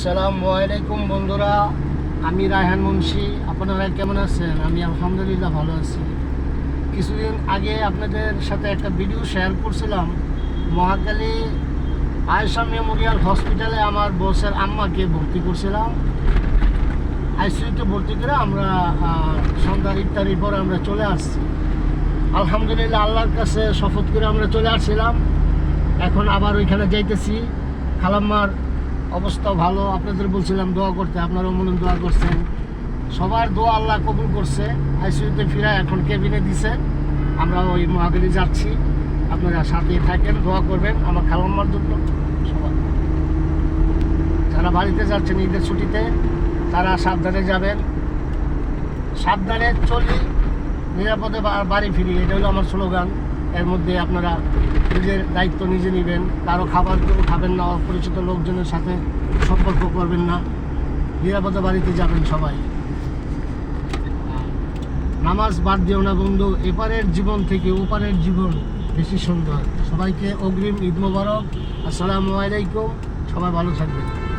আসসালামু আলাইকুম বন্ধুরা, আমি রায়হান মুন্সি, আপনারা কেমন আছেন? আমি আলহামদুলিল্লাহ ভালো আছি। কিছুদিন আগে আপনাদের সাথে একটা ভিডিও শেয়ার করছিলাম। মহাকালী আয়সা মেমোরিয়াল হসপিটালে আমার বসের আম্মাকে ভর্তি করছিলাম। আইসিইউতে ভর্তি করে আমরা সন্ধ্যার ইফতারির পরে আমরা চলে আসছি। আলহামদুলিল্লাহ আল্লাহর কাছে শপথ করে আমরা চলে আসছিলাম। এখন আবার ওইখানে যাইতেছি। খালাম্মার অবস্থা ভালো, আপনাদের বলছিলাম দোয়া করতে, আপনারাও মনে দোয়া করছেন। সবার দোয়া আল্লাহ কবুল করছে, আইসিইউতে ফিরা এখন কেবিনে দিছে। আমরা ওই মহাকালী যাচ্ছি, আপনারা সাথে থাকেন, দোয়া করবেন, আমার খালাম্মার জন্য। সবাই যারা বাড়িতে যাচ্ছেন ঈদের ছুটিতে, তারা সাবধানে যাবেন। সাবধানে চলি, নিরাপদে বাড়ি ফিরি এটা হলো আমার স্লোগান। এর মধ্যে আপনারা নিজের দায়িত্ব নিজে নেবেন। কারও খাবার খাবেন না, অপরিচিত লোকজনের সাথে সম্পর্ক করবেন না। নিরাপদে বাড়িতে যাবেন সবাই। নামাজ বাদ দিও না বন্ধু, এপারের জীবন থেকে ওপারের জীবন বেশি সুন্দর। সবাইকে অগ্রিম ঈদ মোবারক। আসসালামু আলাইকুম। সবাই ভালো থাকবেন।